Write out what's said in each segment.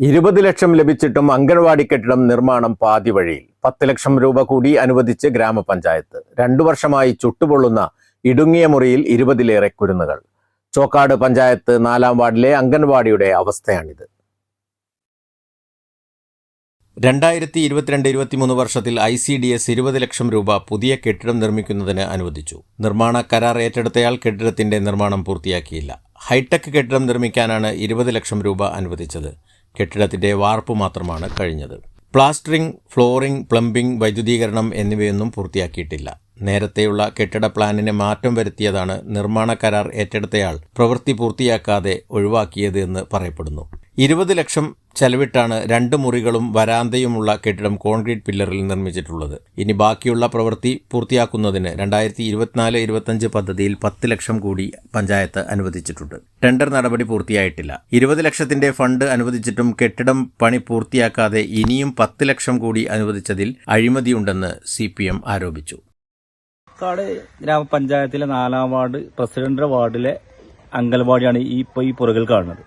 ഇരുപത് ലക്ഷം ലഭിച്ചിട്ടും അംഗൻവാടി കെട്ടിടം നിർമ്മാണം പാതി വഴിയിൽ. പത്ത് ലക്ഷം രൂപ കൂടി അനുവദിച്ച് ഗ്രാമപഞ്ചായത്ത്. രണ്ടു വർഷമായി ചുട്ടുപൊള്ളുന്ന ഇടുങ്ങിയ മുറിയിൽ ഇരുപതിലേറെ കുരുന്നുകൾ. ചോക്കാട് പഞ്ചായത്ത് നാലാം വാർഡിലെ അംഗൻവാടിയുടെ അവസ്ഥയാണിത്. രണ്ടായിരത്തി ഇരുപത്തിരണ്ട് ഇരുപത്തിമൂന്ന് വർഷത്തിൽ ഐ സി ഡി എസ് ഇരുപത് ലക്ഷം രൂപ പുതിയ കെട്ടിടം നിർമ്മിക്കുന്നതിന് അനുവദിച്ചു. നിർമ്മാണ കരാർ ഏറ്റെടുത്തയാൾ കെട്ടിടത്തിന്റെ നിർമ്മാണം പൂർത്തിയാക്കിയില്ല. ഹൈടെക് കെട്ടിടം നിർമ്മിക്കാനാണ് ഇരുപത് ലക്ഷം രൂപ അനുവദിച്ചത്. കെട്ടിടത്തിന്റെ വാർപ്പ് മാത്രമാണ് കഴിഞ്ഞത്. പ്ലാസ്റ്ററിംഗ് ഫ്ലോറിംഗ് പ്ലംബിംഗ് വൈദ്യുതീകരണം എന്നിവയൊന്നും പൂർത്തിയാക്കിയിട്ടില്ല. നേരത്തെയുള്ള കെട്ടിട പ്ലാനിന് മാറ്റം വരുത്തിയതാണ് നിർമ്മാണ കരാർ ഏറ്റെടുത്തയാൾ പ്രവൃത്തി പൂർത്തിയാക്കാതെ ഒഴിവാക്കിയത് എന്ന് പറയപ്പെടുന്നു. ഇരുപത് ലക്ഷം ചെലവിട്ടാണ് രണ്ട് മുറികളും വരാന്തയുമുള്ള കെട്ടിടം കോൺക്രീറ്റ് പില്ലറിൽ നിർമ്മിച്ചിട്ടുള്ളത്. ഇനി ബാക്കിയുള്ള പ്രവൃത്തി പൂർത്തിയാക്കുന്നതിന് രണ്ടായിരത്തി ഇരുപത്തിനാല് ഇരുപത്തഞ്ച് പദ്ധതിയിൽ പത്ത് ലക്ഷം കൂടി പഞ്ചായത്ത് അനുവദിച്ചിട്ടുണ്ട്. ടെൻഡർ നടപടി പൂർത്തിയായിട്ടില്ല. ഇരുപത് ലക്ഷത്തിന്റെ ഫണ്ട് അനുവദിച്ചിട്ടും കെട്ടിടം പണി പൂർത്തിയാക്കാതെ ഇനിയും പത്ത് ലക്ഷം കൂടി അനുവദിച്ചതിൽ അഴിമതിയുണ്ടെന്ന് സി പി എം ആരോപിച്ചു. കാട് ഗ്രാമപഞ്ചായത്തിലെ നാലാം വാർഡ് പ്രസിഡന്റ് വാർഡിലെ അംഗൻവാടിയാണ് ഈ ഇപ്പോൾ ഈ പുറകിൽ കാണുന്നത്.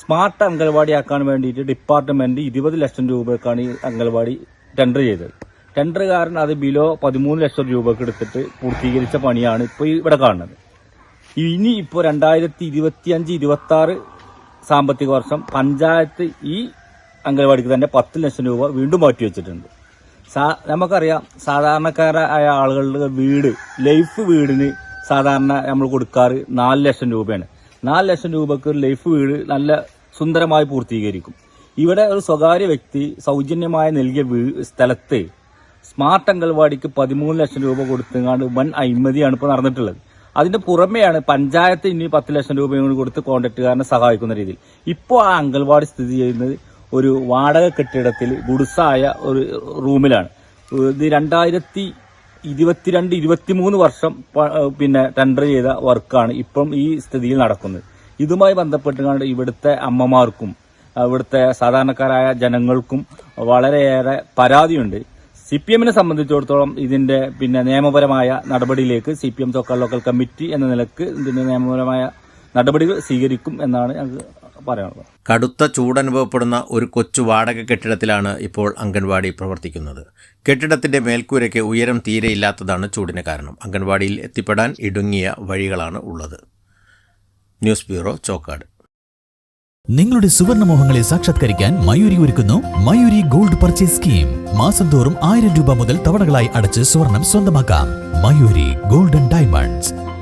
സ്മാർട്ട് അംഗൻവാടി ആക്കാൻ വേണ്ടിയിട്ട് ഡിപ്പാർട്ട്മെന്റ് ഇരുപത് ലക്ഷം രൂപക്കാണ് ഈ അംഗൻവാടി ടെൻഡർ ചെയ്തത്. ടെൻഡറുകാരൻ അത് ബിലോ പതിമൂന്ന് ലക്ഷം രൂപക്ക് എടുത്തിട്ട് പൂർത്തീകരിച്ച പണിയാണ് ഇപ്പോൾ ഇവിടെ കാണുന്നത്. ഇനി ഇപ്പോൾ രണ്ടായിരത്തി ഇരുപത്തി അഞ്ച് ഇരുപത്തി ആറ് സാമ്പത്തിക വർഷം പഞ്ചായത്ത് ഈ അംഗൻവാടിക്ക് തന്നെ പത്ത് ലക്ഷം രൂപ വീണ്ടും മാറ്റി വെച്ചിട്ടുണ്ട്. സാ നമുക്കറിയാം സാധാരണക്കാരായ ആളുകളുടെ വീട് ലൈഫ് വീടിന് സാധാരണ നമ്മൾ കൊടുക്കാറ് നാല് ലക്ഷം രൂപയാണ്. നാല് ലക്ഷം രൂപക്ക് ഒരു ലൈഫ് വീട് നല്ല സുന്ദരമായി പൂർത്തീകരിക്കും. ഇവിടെ ഒരു സ്വകാര്യ വ്യക്തി സൗജന്യമായി നൽകിയ വീ- സ്ഥലത്ത് സ്മാർട്ട് അംഗൻവാടിക്ക് പതിമൂന്ന് ലക്ഷം രൂപ കൊടുത്തുകൊണ്ട് വൻ അഴിമതിയാണ് ഇപ്പോൾ നടന്നിട്ടുള്ളത്. അതിന്റെ പുറമെയാണ് പഞ്ചായത്ത് ഇനി പത്ത് ലക്ഷം രൂപയും കൂടി കൊടുത്ത് കോൺട്രാക്റ്റുകാരനെ സഹായിക്കുന്ന രീതിയിൽ. ഇപ്പോൾ ആ അംഗൻവാടി സ്ഥിതി ചെയ്യുന്നത് ഒരു വാടക കെട്ടിടത്തിൽ ഗുഡ്സായ ഒരു റൂമിലാണ്. ഇത് രണ്ടായിരത്തി ഇരുപത്തിരണ്ട് ഇരുപത്തിമൂന്ന് വർഷം പിന്നെ ടെൻഡർ ചെയ്ത വർക്കാണ് ഇപ്പം ഈ സ്ഥിതിയിൽ നടക്കുന്നത്. ഇതുമായി ബന്ധപ്പെട്ടുകൊണ്ട് ഇവിടുത്തെ അമ്മമാർക്കും ഇവിടുത്തെ സാധാരണക്കാരായ ജനങ്ങൾക്കും വളരെയേറെ പരാതിയുണ്ട്. സി പി എമ്മിനെ സംബന്ധിച്ചിടത്തോളം ഇതിന്റെ പിന്നെ നിയമപരമായ നടപടിയിലേക്ക് C P M local committee എന്ന നിലയ്ക്ക് ഇതിന്റെ നിയമപരമായ നടപടികൾ സ്വീകരിക്കും എന്നാണ് ഞങ്ങൾക്ക് പറയാനുള്ളത്. കടുത്ത ചൂടനുഭവപ്പെടുന്ന ഒരു കൊച്ചു വാടക കെട്ടിടത്തിലാണ് ഇപ്പോൾ അംഗൻവാടി പ്രവർത്തിക്കുന്നത്. കെട്ടിടത്തിന്റെ മേൽക്കൂരയ്ക്ക് ഉയരം തീരെയില്ലാത്തതാണ് ചൂടിന് കാരണം. അംഗൻവാടിയിൽ എത്തിപ്പെടാൻ ഇടുങ്ങിയ വഴികളാണ് ഉള്ളത്. News bureau Chokkad. നിങ്ങളുടെ സുവർണ മോഹങ്ങളെ സാക്ഷാത്കരിക്കാൻ മയൂരി ഒരുക്കുന്നു മയൂരി ഗോൾഡ് പർച്ചേസ് സ്കീം. മാസം തോറും ആയിരം രൂപ മുതൽ തവണകളായി അടച്ച് സ്വർണം സ്വന്തമാക്കാം. Mayuri golden diamonds.